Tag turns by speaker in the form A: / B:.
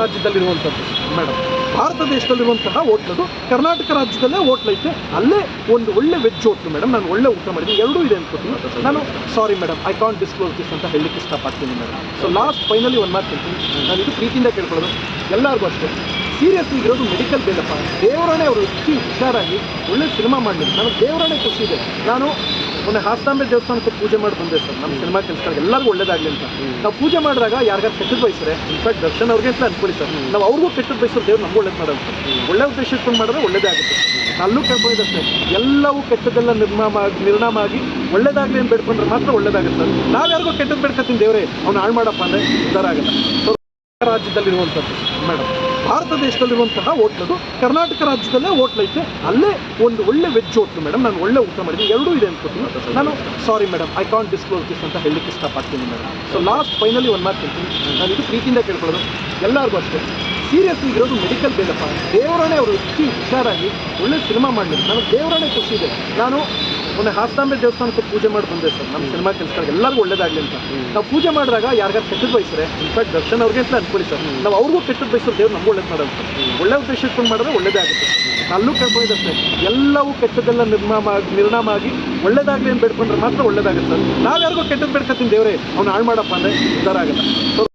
A: ರಾಜ್ಯದಲ್ಲಿರುವಂಥದ್ದು. Madam, Bharat ದೇಶದಲ್ಲಿರುವಂತಹ ಹೋಟ್ಲದು ಕರ್ನಾಟಕ ರಾಜ್ಯದಲ್ಲೇ ಹೋಟ್ಲ್ ಐತೆ. ಅಲ್ಲೇ ಒಂದು ಒಳ್ಳೆ ವೆಜ್ ಹೋಟ್ಲು ಮೇಡಮ್. ನಾನು ಒಳ್ಳೆ ಊಟ ಮಾಡಿದ್ದೀನಿ. ಎರಡೂ ಇದೆ ಅನ್ಕೋತೀನಿ. ನಾನು sorry madam I can't disclose this ಅಂತ ಹೇಳಲಿಕ್ಕೆ ಇಷ್ಟಪಡ್ತೀನಿ ಮೇಡಮ್. ಸೊ ಲಾಸ್ಟ್ ಫೈನಲಿ ಒಂದು ಮಾತು ಹೇಳ್ತೀನಿ ನಾನು ಇದು ಪ್ರೀತಿಯಿಂದ ಕೇಳ್ಕೊಳ್ಳೋದು. ಎಲ್ಲರಿಗೂ ಅಷ್ಟೇ. ಸೀರಿಯಸ್ಲಿ ಇರೋದು ಮೆಡಿಕಲ್ ಬೇಡಪ್ಪ. ದೇವರಾಣೆ ಅವರು ಹೆಚ್ಚು ಹುಷಾರಾಗಿ ಒಳ್ಳೆ ಸಿನಿಮಾ ಮಾಡಿದ್ರು. ನನಗೆ ದೇವರಾಣೆ ಖುಷಿ ಇದೆ ನಾನು ಮೊನ್ನೆ ಹಾಸ್ತಾಂಬೆ ದೇವಸ್ಥಾನಕ್ಕೆ ಪೂಜೆ ಮಾಡಿ ಬಂದೆ ಸರ್. ನಮ್ಮ ಸಿನಿಮಾ ಕೆಲಸಗಳಿಗೆ ಎಲ್ಲರಿಗೂ ಒಳ್ಳೇದಾಗಲಿ ಅಂತ. ನಾವು ಪೂಜೆ ಮಾಡಿದಾಗ ಯಾರಿಗಾರು ಕೆಟ್ಟದ್ದು ಬಯಸ್ರೆ ಇನ್ಫ್ಯಾಕ್ಟ್ ದರ್ಶನ್ ಅವ್ರಿಗೆ ಅಂತ ಅನ್ಕೊಳ್ಳಿ ಸರ್. ನಾವು ಅವ್ರಿಗೂ ಕೆಟ್ಟದ್ದು ಬಯಸೋ ದೇವ್ರು ನಮ್ಗೆ ಒಳ್ಳೇದು ಮಾಡೋದು ಒಳ್ಳೆ ಉದ್ದೇಶ ಇಟ್ಕೊಂಡು ಮಾಡಿದ್ರೆ ಒಳ್ಳೇದೇ ಆಗುತ್ತೆ. ಅಲ್ಲೂ ಕೇಳ್ಕೊಂಡಿದ್ದಷ್ಟೇ ಎಲ್ಲವೂ ಕೆಟ್ಟದ್ದೆಲ್ಲ ನಿರ್ಮಾಣ ಆಗಿ ನಿರ್ಣಾಮ ಆಗಿ ಒಳ್ಳೇದಾಗಲಿ ಅಂತ ಬೇಡ್ಕೊಂಡ್ರೆ ಮಾತ್ರ ಒಳ್ಳೇದಾಗುತ್ತೆ ಸರ್. ನಾವು ಯಾರಿಗೂ ಕೆಟ್ಟದ್ದು ಬೇಡ್ಕತ್ತೀನಿ ದೇವರೇ. ಅವ್ನು ಹಾಳು ಮಾಡಪ್ಪ ಅಂದರೆ ಉದ್ದಾರ ಆಗಲ್ಲ. ಸೊ ರಾಜ್ಯದಲ್ಲಿರುವಂಥದ್ದು ಮೇಡಮ್. ಭಾರತ ದೇಶದಲ್ಲಿರುವಂತಹ ಹೋಟ್ಲದು ಕರ್ನಾಟಕ ರಾಜ್ಯದಲ್ಲೇ ಹೋಟ್ಲ್ ಐತೆ. ಅಲ್ಲೇ ಒಂದು ಒಳ್ಳೆ ವೆಜ್ ಹೋಟ್ಲು ಮೇಡಮ್ ನಾನು ಒಳ್ಳೆ ಊಟ ಮಾಡಿದ್ದೀನಿ. ಎರಡೂ ಇದೆ ಅನ್ಕೋತೀನಿ. ನಾನು sorry madam I can't disclose this ಅಂತ ಹೇಳಲಿಕ್ಕೆ ಇಷ್ಟಪಡ್ತೀನಿ ಮೇಡಮ್ ಸೊ ಲಾಸ್ಟ್ ಫೈನಲಿ ಒಂದು ಮಾತು ಹೇಳ್ತೀನಿ ನಾನು ಇದು ಪ್ರೀತಿಯಿಂದ ಕೇಳ್ಕೊಳ್ಳೋದು. ಎಲ್ಲರಿಗೂ ಅಷ್ಟೇ. ಸೀರಿಯಸ್ಲಿ ಇರೋದು ಮೆಡಿಕಲ್ ಬೇಡಪ್ಪ. ದೇವರಾಣೆ ಅವರು ಹೆಚ್ಚು ಹುಷಾರಾಗಿ ಒಳ್ಳೆ ಸಿನಿಮಾ ಮಾಡಲಿ ನನಗೆ ದೇವರಾಣೆ ಖುಷಿ ಇದೆ. ನಾನು ಮೊನ್ನೆ ಹಾಸ್ತಾಂಬೆ ದೇವಸ್ಥಾನಕ್ಕೆ ಪೂಜೆ ಮಾಡಿ ಬಂದೆ ಸರ್. ನಮ್ಮ ಸಿನಿಮಾ ಕೆಲಸಗಳಿಗೆ ಎಲ್ಲರಿಗೂ ಒಳ್ಳೇದಾಗಲಿ ಅಂತ. ನಾವು ಪೂಜೆ ಮಾಡಿದಾಗ ಯಾರಿಗಾರು ಕೆಟ್ಟದ್ದು ಬಯಸ್ರೆ ಇನ್ಫ್ಯಾಕ್ಟ್ ದರ್ಶನ್ ಅವ್ರಿಗೆ ಅಂತ ಅನ್ಕೊಳ್ಳಿ ಸರ್. ನಾವು ಅವ್ರಿಗೂ ಕೆಟ್ಟದ್ದು ಬಯಸೋ ದೇವ್ರು ನಮ್ಗೆ ಒಳ್ಳೇದು ಮಾಡೋದು ಒಳ್ಳೆ ಉದ್ದೇಶ ಇಟ್ಕೊಂಡು ಮಾಡಿದ್ರೆ ಒಳ್ಳೇದೇ ಆಗುತ್ತೆ ಅಲ್ಲೂ ಸರ್ ಎಲ್ಲವೂ ಕೆಟ್ಟದ್ದೆಲ್ಲ ನಿರ್ಮಾಮ ನಿರ್ಣಾಮ ಆಗಿ ಒಳ್ಳೇದಾಗಲಿ ಅಂತ ಬೇಡ್ಕೊಂಡ್ರೆ ಮಾತ್ರ ಒಳ್ಳೇದಾಗುತ್ತೆ ಸರ್. ನಾವು ಯಾರಿಗೂ ಕೆಟ್ಟದ್ದು ಬೇಡ್ಕೊತೀನಿ ದೇವರೇ, ಅವ್ನು ಹಾಳು ಮಾಡಪ್ಪ ಅಂದರೆ ಉದ್ಧಾರ ಆಗಲ್ಲ.